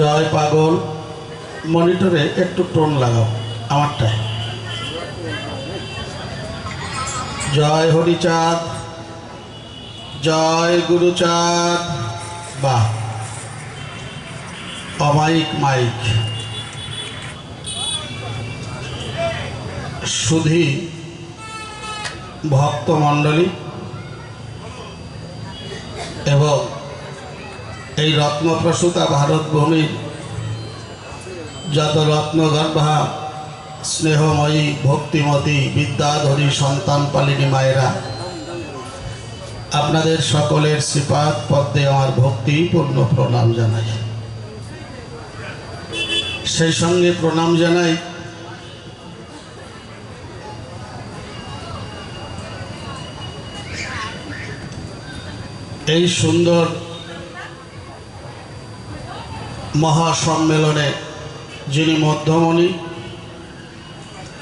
জয় পাগল। মনিটরে একটু টোন লাগাও আমারটায় জয় হরিচাঁদ। জয় গুরুচাঁদ। বাহ। অমাইক মাইক। সুধী ভক্তমণ্ডলী এবং এই রত্নপ্রসূতা ভারত ভূমির যত রত্নগর্ভা, স্নেহময়ী, ভক্তিমতী, বিদ্যাধরী সন্তান পালিনী মায়েরা, আপনাদের সকলের শ্রীপাদ পদ্মে আমার ভক্তিপূর্ণ প্রণাম জানাই। সেই সঙ্গে প্রণাম জানাই এই সুন্দর মহাসম্মেলনে যিনি মধ্যমণি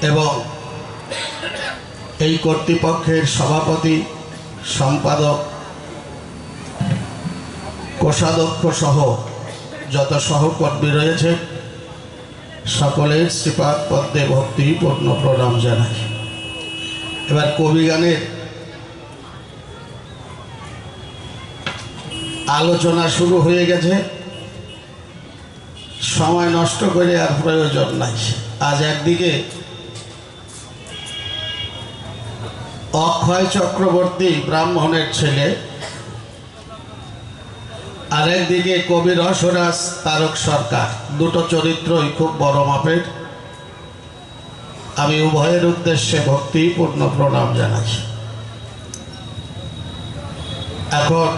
এবং এই কর্তৃপক্ষের সভাপতি, সম্পাদক কোষাধ্যক্ষ সহ যত সহকর্মী রয়েছে, সকলের শ্রীপাদ পদ্মে ভক্তিপূর্ণ প্রণাম জানাই। এবার কবি গানের আলোচনা শুরু হয়ে গেছে। সময় নষ্ট করে আর প্রয়োজন নাই। আজ একদিকে অক্ষয় চক্রবর্তী ব্রাহ্মণের ছেলে, আর একদিকে কবি রসরাজ তারক সরকার। দুটো চরিত্রই খুব বড় মাপের। আমি উভয়ের উদ্দেশ্যে ভক্তিপূর্ণ প্রণাম জানাই। এখন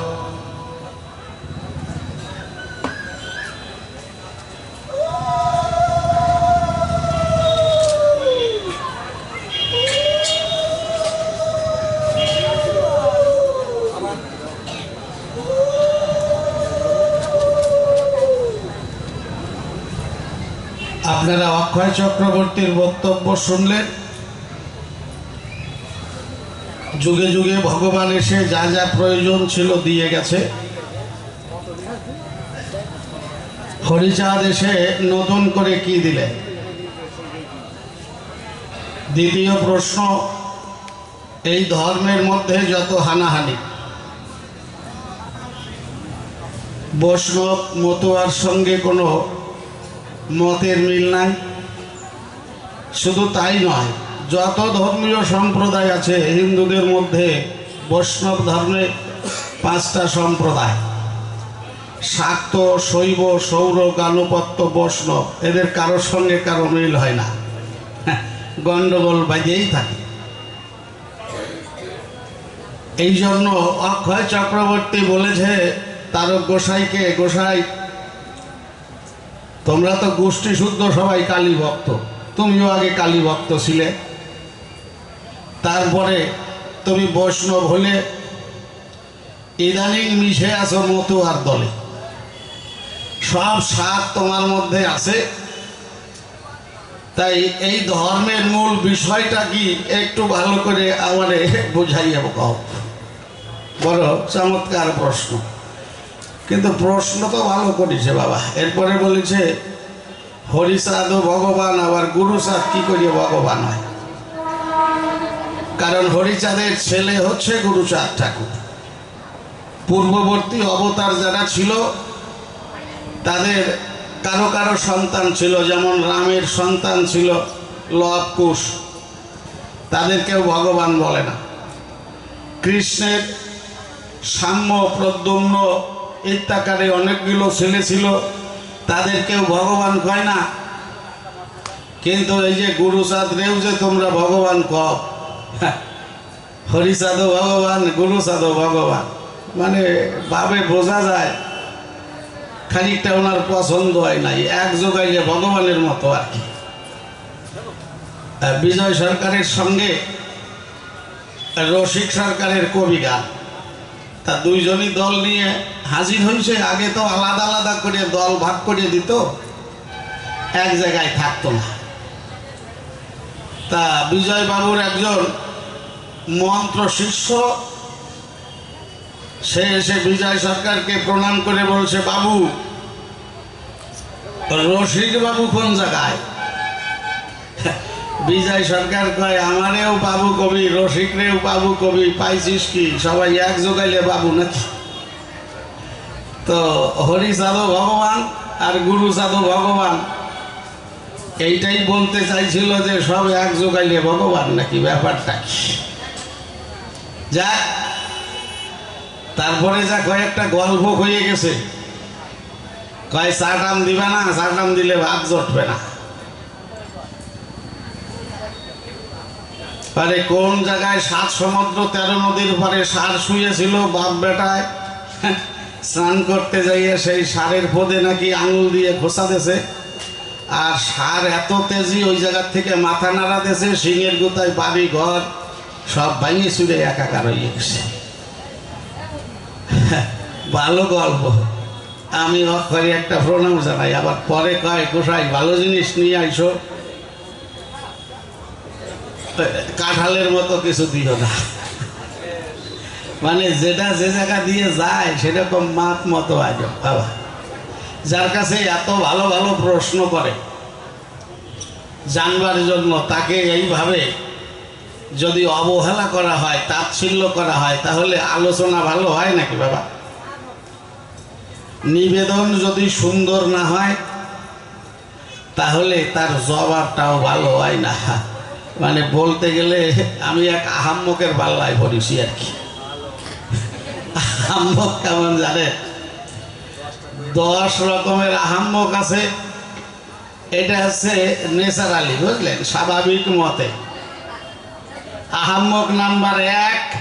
অক্ষয় চক্রবর্তীর বক্তব্য শুনলেন। যুগে যুগে ভগবান এসে যা যা প্রয়োজন ছিল দিয়ে গেছে। হরিচাঁদ এসে নতুন করে কি দিলেন? দ্বিতীয় প্রশ্ন, এই ধর্মের মধ্যে যত হানাহানি, বৈষ্ণব মতুয়ার সঙ্গে কোনো মতের মিল নাই? শুধু তাই নয়, যত ধর্মীয় সম্প্রদায় আছে, হিন্দুদের মধ্যে বৈষ্ণব ধর্মে পাঁচটা সম্প্রদায়। শাক্ত, শৈব, সৌর, গানুপত্য, বৈষ্ণব, এদের কারোর সঙ্গে কারও মিল হয় না। গণ্ডগোল বাজেই থাকে। এই জন্য অক্ষয় চক্রবর্তী বলেছে, তারক গোসাইকে, গোসাই, তোমরা তো গোষ্ঠী শুদ্ধ সবাই কালী ভক্ত। তুমিও আগে কালী ভক্ত ছিলে। তারপরে তুমি বৈষ্ণব হলে, ইদানিং মিশে আছো মতুয়ার দলে। সব স্বাদ তোমার মধ্যে আছে। তাই এই ধর্মের মূল বিষয়টা কি একটু ভালো করে আমারে বুঝাইয়া কও। বড় চমৎকার প্রশ্ন। কিন্তু প্রশ্ন তো ভালো করেছে বাবা। এরপরে বলেছে হরিসাধু ভগবান, আবার গুরুসাদ কি করিয়ে ভগবান হয়? কারণ হরিচাঁদের ছেলে হচ্ছে গুরুচাঁদ ঠাকুর। পূর্ববর্তী অবতার যারা ছিল, তাদের কারও কারও সন্তান ছিল, যেমন রামের সন্তান ছিল লব কুশ। তাদেরকেও ভগবান বলে না। কৃষ্ণের সাম্য, প্রদ্যুম্ন ইত্যাকারে অনেকগুলো ছেলে ছিল। তাদেরকেও ভগবান কয় না। কিন্তু এই যে গুরুসাদ রেও যে তোমরা ভগবান কও, হরিসাধু ভগবান, গুরুসাধু ভগবান মানে ভাবে বোঝা যায়, খানিকটা ওনার পছন্দ হয় নাই, এক যোগাইলে ভগবানের মতো আর কি। বিজয় সরকারের সঙ্গে রসিক সরকারের কবি গান। তা দুইজনই দল নিয়ে হাজির হয়েছে আগে তো আলাদা আলাদা করে দল ভাগ করে দিত। এক জায়গায় থাকতো না। তা বিজয় বাবুর একজন মন্ত্র শিষ্য, সে এসে বিজয় সরকারকে প্রণাম করে বলছে, বাবু রসিক বাবু কোন জায়গায়? বিজয় সরকার কয়, আমারেও বাবু কবি, রসিকরেও বাবু কবি, পাইছিস কি? সবাই এক জোগাইলে বাবু নাকি? তো হরি সাধু ভগবান আর গুরু সাধু ভগবান, এইটাই বলতে চাইছিল যে সব এক জোগাইলে ভগবান নাকি, ব্যাপারটা কি? যাক, তারপরে যা কয়েকটা গল্প হয়ে গেছে। কয়, চাটাম দিবে না, চাটাম দিলে ভাত জটবে না। আরে কোন জায়গায় সাত সমুদ্র, তেরো নদীর পরে সার শুয়েছিল বাপ বেটায়? স্নান করতে যাইয়ে সেই সারের পদে নাকি আঙুল দিয়ে খোসা দেছে আর সার এত তেজি ওই জায়গার থেকে মাথা নাড়া দেছে সিংহের গুতায় বাড়ি ঘর, সব ভাঙে চুরে একাকার হয়ে গেছে। ভালো গল্প। আমি অক্ষরে একটা প্রণাম জানাই, আবার পরে কয় কোষাই ভালো জিনিস নিয়ে আইসো। কাঁঠালের মতো কিছু না। মানে যেটা যে জায়গা দিয়ে যায় মতো আজ বাবা। যার কাছে এত ভালো ভালো প্রশ্ন করে, জানবার জন্য তাকে এইভাবে যদি অবহেলা করা হয়, তাচ্ছিল্য করা হয়, তাহলে আলোচনা ভালো হয় নাকি, বাবা? নিবেদন যদি সুন্দর না হয়, তাহলে তার জবাবটাও ভালো হয় না। মানে বলতে গেলে আমি এক আহাম্মকের পাল্লায় পড়েছি আর কি। আহাম্মক কেমন জানে? দশ রকমের আহাম্মক আছে। এটা হচ্ছে নেচারালি বুঝলেন? স্বাভাবিক মতে। আহাম্মক নাম্বার এক,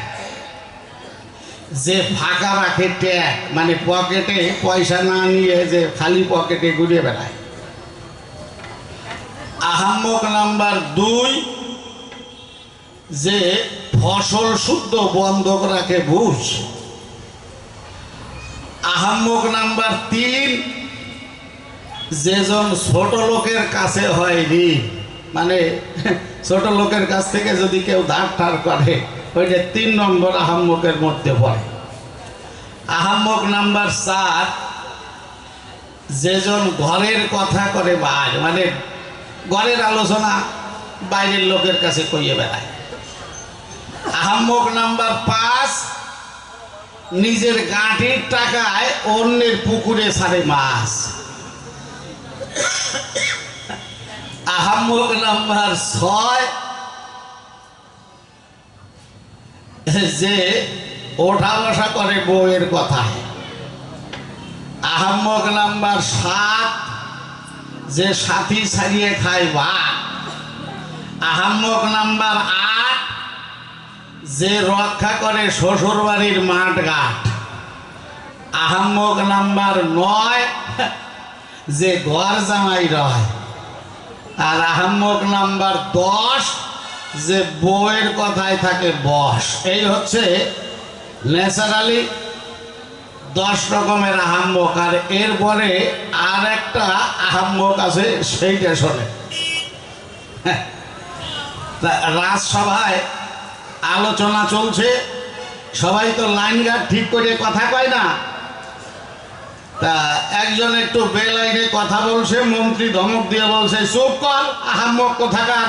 যে ফাঁকা রাখে ট্যাগ মানে পকেটে পয়সা না নিয়ে যে খালি পকেটে ঘুরে বেড়ায়। আহাম্মক নাম্বার দুই যে ফসল শুদ্ধ বন্ধক রাখে বুঝ। আহাম্মক নাম্বার তিন যেজন ছোট লোকের কাছে হয় ঋণ মানে ছোট লোকের কাছ থেকে যদি কেউ ধার ঠার করে, ওইটা তিন নম্বর আহাম্মকের মধ্যে পড়ে। আহাম্মক নাম্বার চার যেজন ঘরের কথা করে বাইর মানে ঘরের আলোচনা বাইরের লোকের কাছে কইয়ে বেড়ায়। আহাম্মক নাম্বার পাঁচ, নিজের গাঁটির টাকায় অন্যের পুকুরে ছাড়ে মাছ। আহাম্মক নাম্বার ছয়, যে ওঠা বসা করে বউয়ের কথায়। আহাম্মক নাম্বার সাত, যে সাথী ছাড়িয়ে খায় ভাত। আহাম্মক নাম্বার আট যে রক্ষা করে শ্বশুর বাড়ির মাঠ ঘাট আহাম্মক নাম্বার নয় যে ঘর জামাই রয় আর আহাম্মক নাম্বার দশ যে বউয়ের কথায় থাকে বস। এই হচ্ছে ন্যাচারালি দশ রকমের আহাম্মক আর এরপরে আর একটা আহাম্মক আছে সেইটা শোনে। হ্যাঁ, রাজসভায় আলোচনা চলছে। সবাই তো লাইন গার্ড ঠিক করে কথা কয় না। তা একজন একটু বেলাইনে কথা বলছে, মন্ত্রী ধমক দিয়ে বলছে, চুপ কর, আহাম্মক কোথাকার?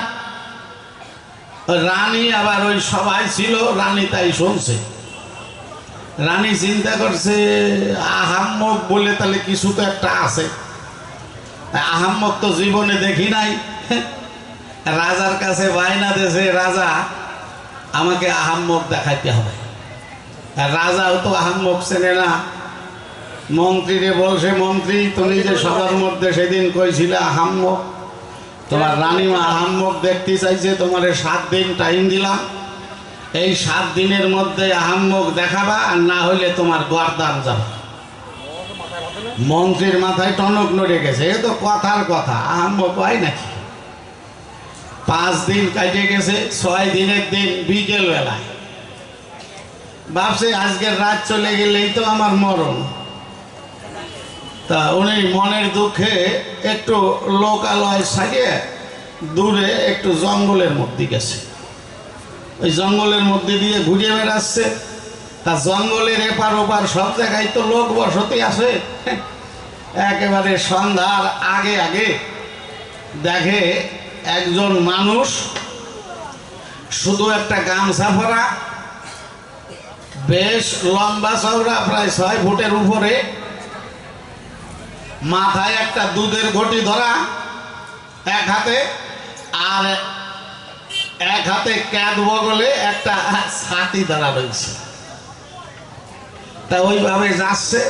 রানী আবার ওই সবাই ছিল, রানী তাই শুনছে। রানী চিন্তা করছে, আহাম্মক বলে তাহলে কিছু তো একটা আছে। আহাম্মক তো জীবনে দেখি নাই। রাজার কাছে বায়না দেশে রাজা আমাকে আহাম্মক দেখাইতে হবে। আর রাজাও তো আহাম্মক চেনে না। মন্ত্রীরে বলছে মন্ত্রী, তুমি যে সবার মধ্যে সেদিন কইছিলে আহাম্মক, তোমার রানীমা আহাম্মক দেখতে চাইছে, তোমার সাত দিন টাইম দিলাম। এই সাত দিনের মধ্যে আহাম্মক দেখাবা, আর না হলে তোমার গরদান যাবে। মন্ত্রীর মাথায় টনক নড়ে গেছে, এ তো কথার কথা, আহাম্মক হয় নাকি? পাঁচ দিন কাটে গেছে, ছয় দিনের দিন বিকেল বেলায় ভাবছে আজকের রাত চলে গেলেই তো আমার মরণ। তা উনি মনের দুঃখে একটু লোকালয় সারিয়ে দূরে একটু জঙ্গলের মধ্যে গেছে। ওই জঙ্গলের মধ্যে দিয়ে ঘুরে বেড়াচ্ছে। তা জঙ্গলের এপার ওপার সব জায়গায় তো লোক বসতি আছে। একেবারে সন্ধ্যার আগে আগে দেখে একজন মানুষ শুধু একটা গামছা পরা, বেশ লম্বা চওড়া, প্রায় ছয় ফুটের উপরে, মাথায় একটা দুধের ঘটি ধরা, এক হাতে, আর এক হাতে ক্যাদ বগলে একটা ছাতি ধরা রয়েছে। তা ওইভাবে যাচ্ছে।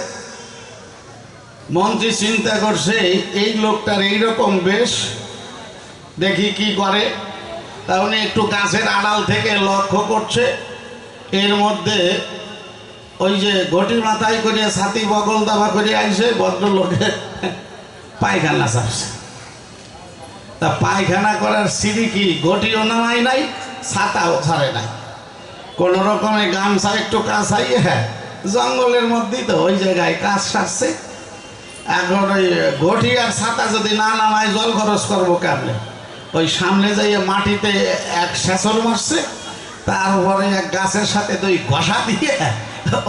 মন্ত্রী চিন্তা করছে, এই লোকটার এইরকম বেশ দেখি কি করে। তা উনি একটু গাছের আড়াল থেকে লক্ষ্য করছে। এর মধ্যে ওই যে ঘটির মাথায় করে ছাতি বগল দাবা করে আইসে ভদ্রলোকে পায়খানা চাপছে তা পায়খানা করার সিঁড়ি কি ঘটিও নামাই নাই, ছাতাও ছাড়ে নাই। কোন রকমে গামছা একটু কাছাইয়ে হ্যাঁ জঙ্গলের মধ্যেই তো ওই জায়গায় কাজ সারছে। এখন ওই ঘটি আর ছাতা যদি না নামায়, জল খরচ করব কেমনে? ওই সামনে যাইয়ে মাটিতে এক সেচর মারছে, তারপরে এক গাছের সাথে দুই ঘষা দিয়ে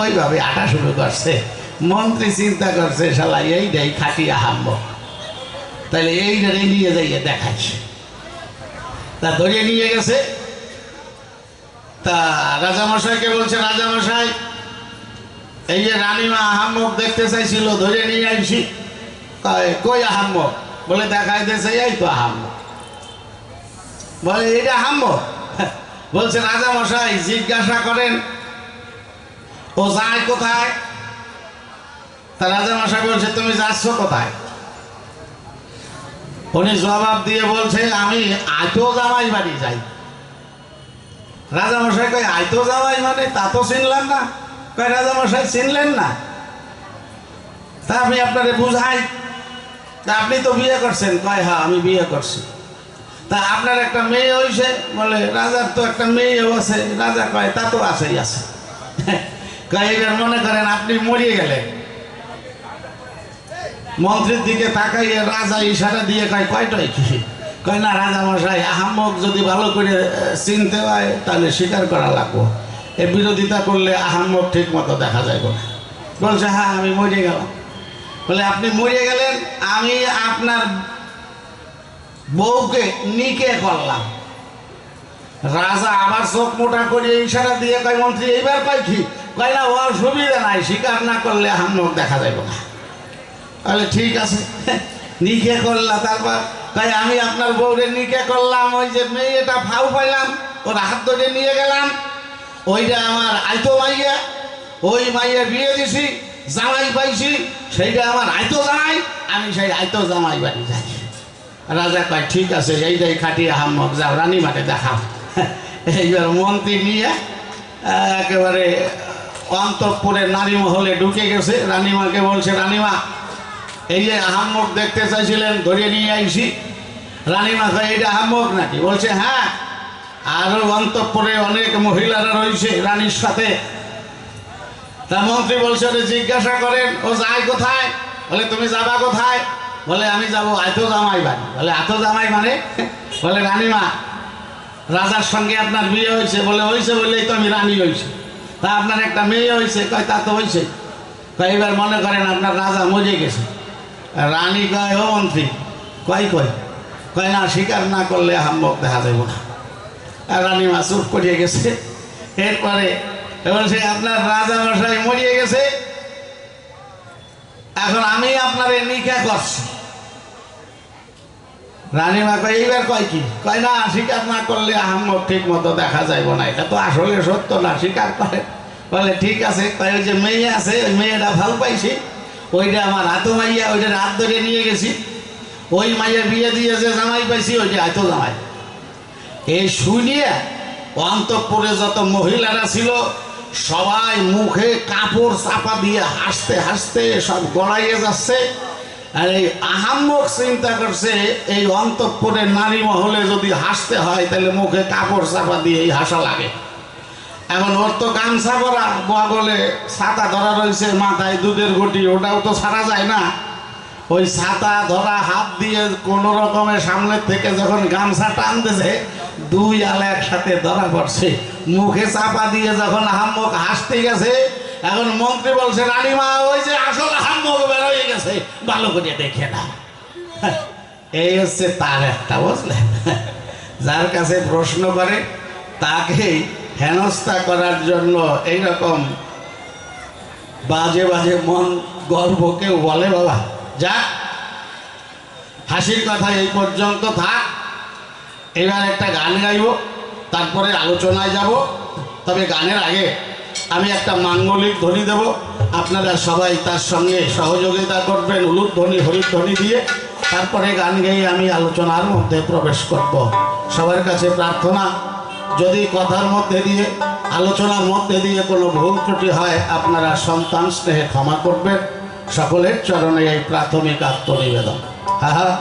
ওইভাবে আটা শুরু করছে। মন্ত্রী চিন্তা করছে, শালা, এইটাই খাটিয়া হামব তাহলে এইটারে নিয়ে যাইয়ে দেখাচ্ছে। তা ধরে নিয়ে গেছে। তা রাজামশাইকে বলছে, রাজামশাই, এই যে রানীমা আহাম্মক দেখতে চাইছিল, ধরে নিয়ে আইছি। কই আহাম্মক? বলে দেখাইতেছে এই তো আহাম্মক। বলে, এটা আহাম্মক বলছে রাজামশাই জিজ্ঞাসা করেন, ও যায় কোথায়? তা রাজামশাই বলছে, তুমি যাচ্ছ কোথায়? উনি জবাব দিয়ে বলছে, আমি আইতো জামাই বাড়ি যাই। রাজা মশাই কয়, আইতো জামাই মানে? তা তো চিনলাম না। কয় রাজামশাই চিনলেন না? তা আমি আপনারে বুঝাই, তা আপনি তো বিয়ে করছেন। কয় হ্যাঁ আমি বিয়ে করছি। তা আপনার একটা মেয়ে হয়েছে বলে, রাজার তো একটা মেয়েও আছে। রাজা কয়, তা তো আছেই, আছে। এবার মনে করেন আপনি মরিয়ে গেলেন। মন্ত্রীর দিকে তাকাইয়ে রাজা ইশারা দিয়ে কয়, কয়টাই কি কয়, না রাজা মশাই আহাম্মক যদি ভালো করে চিনতে হয় তাহলে স্বীকার করা লাগবো। এ বিরোধিতা করলে আহাম্মক ঠিক মতো দেখা যাইব না। বলছে হ্যাঁ আমি মরে গেলাম। বলে, আপনি মরিয়ে গেলেন, আমি আপনার বউকে নিকে করলাম। রাজা আবার চোখ মোটা করে ইশারা দিয়ে কয়, মন্ত্রী, এইবার কয় কি? কয়, না ও সুবিধা নাই স্বীকার না করলে আহাম্মক দেখা যাইব না। তাহলে ঠিক আছে, নিকে করলা। তারপর তাই আমি আপনার বউরে নিকে করলাম, ওই যে মেয়েটা ফাউ পাইলাম, ওর হাত ধরে নিয়ে গেলাম। ওইটা আমার আইতো মাইয়া, ওই মাইয়া বিয়ে দিছি, জামাই পাইছি, সেইটা আমার আইতো জামাই, আমি সেই আইতো জামাই বাড়ি যাই। রাজা কয়, ঠিক আছে, এই এইটাই খাটিয়ে হাম্মক যাও, রানী মাঠে দেখাও। এইবার মন্ত্রী নিয়ে, একেবারে অন্তঃপুরের নারী মহলে ঢুকে গেছে। রানীমাকে বলছে, রানীমা, এই যে আহাম্মক দেখতে চাইছিলেন ধরে নিয়ে আইছি রানীমা কয় এটা আহাম্মক নাকি? বলছে হ্যাঁ আরও অন্তঃপুরে অনেক মহিলারা রয়েছে রানীর সাথে। তা মন্ত্রী বলছে জিজ্ঞাসা করেন, ও যায় কোথায়? বলে, তুমি যাবা কোথায়? বলে, আমি যাব আয়তো জামাই বাড়ি। বলে আতো জামাই মানে? বলে রানীমা রাজার সঙ্গে আপনার বিয়ে হয়েছে বলে, হয়েছে বলেই তো আমি রানী হয়েছি। তা আপনার একটা মেয়ে হয়েছে, কয়, তা তো হয়েছে। কয়, এবার মনে করেন আপনার রাজা মজে গেছে। রানী কয়, ও মন্ত্রী, কয় কয়? কয়, না, স্বীকার না করলে হাম্মক দেখা দেব না। আর রানী মা চুপ করিয়ে গেছে। এরপরে বলছে আপনার রাজা মশাই মরিয়ে গেছে। এখন আমি আপনার নিকা করছি। রানীমা কয়, এইবার কয় কি? কয়, না, স্বীকার না করলে আহম্মক ঠিক মতো দেখা যাইব না। এটা তো আসলে সত্য না, স্বীকার করে। বলে, ঠিক আছে। কয়, ওই যে মেয়ে আছে, ওই মেয়েটা ভালো পাইছি। ওইটা আমার হাতো মাইয়া, ওইটা হাত ধরে নিয়ে গেছি। ওই মাইয়া বিয়ে দিয়ে যে জামাই পাইছি, ওইটা হাতো জামাই। এই শুনিয়ে অন্তঃপুরে যত মহিলারা ছিল, সবাই মুখে কাপড় চাপা দিয়ে হাসতে হাসতে সব গড়াইয়ে যাচ্ছে। আর এই আহাম্মক চিন্তা করছে, এই অন্তঃপুরের নারী মহলে যদি হাসতে হয়, তাহলে মুখে কাপড় চাপা দিয়ে এই হাসা লাগে। এখন ওর তো গামছা পরা বলে, ছাতা ধরা রয়েছে মাথায় দুধের ঘটি, ওটাও তো ছাড়া যায় না। ওই ছাতা ধরা হাত দিয়ে কোন রকমের সামনের থেকে যখন গামছা টানতেছে, দুই আলে একসাথে ধরা পড়ছে। মুখে চাপা দিয়ে যখন হাম্মক হাসতে গেছে এখন মন্ত্রী বলছে রানীমা ওই যে আসল হাম্মক বেরোয় গেছে। ভালো করে দেখে না এই হচ্ছে তার একটা, বুঝলেন? যার কাছে প্রশ্ন করে, তাকে হেনস্থা করার জন্য এইরকম বাজে বাজে মন গর্ব কেউ বলে, বাবা। যা, হাসির কথা এই পর্যন্ত থাক। এবার একটা গান গাইব, তারপরে আলোচনায় যাব। তবে গানের আগে আমি একটা মাঙ্গলিক ধ্বনি দেব। আপনারা সবাই তার সঙ্গে সহযোগিতা করবেন উলুদ ধ্বনি হরির ধ্বনি দিয়ে। তারপরে গান গেয়ে আমি আলোচনার মধ্যে প্রবেশ করব। সবার কাছে প্রার্থনা, যদি কথার মধ্যে দিয়ে, আলোচনার মধ্যে দিয়ে কোনো ভুল ত্রুটি হয়, আপনারা সন্তান স্নেহে ক্ষমা করবেন। সকলের চরণে এই প্রাথমিক আত্মনিবেদন। হ্যাঁ হ্যাঁ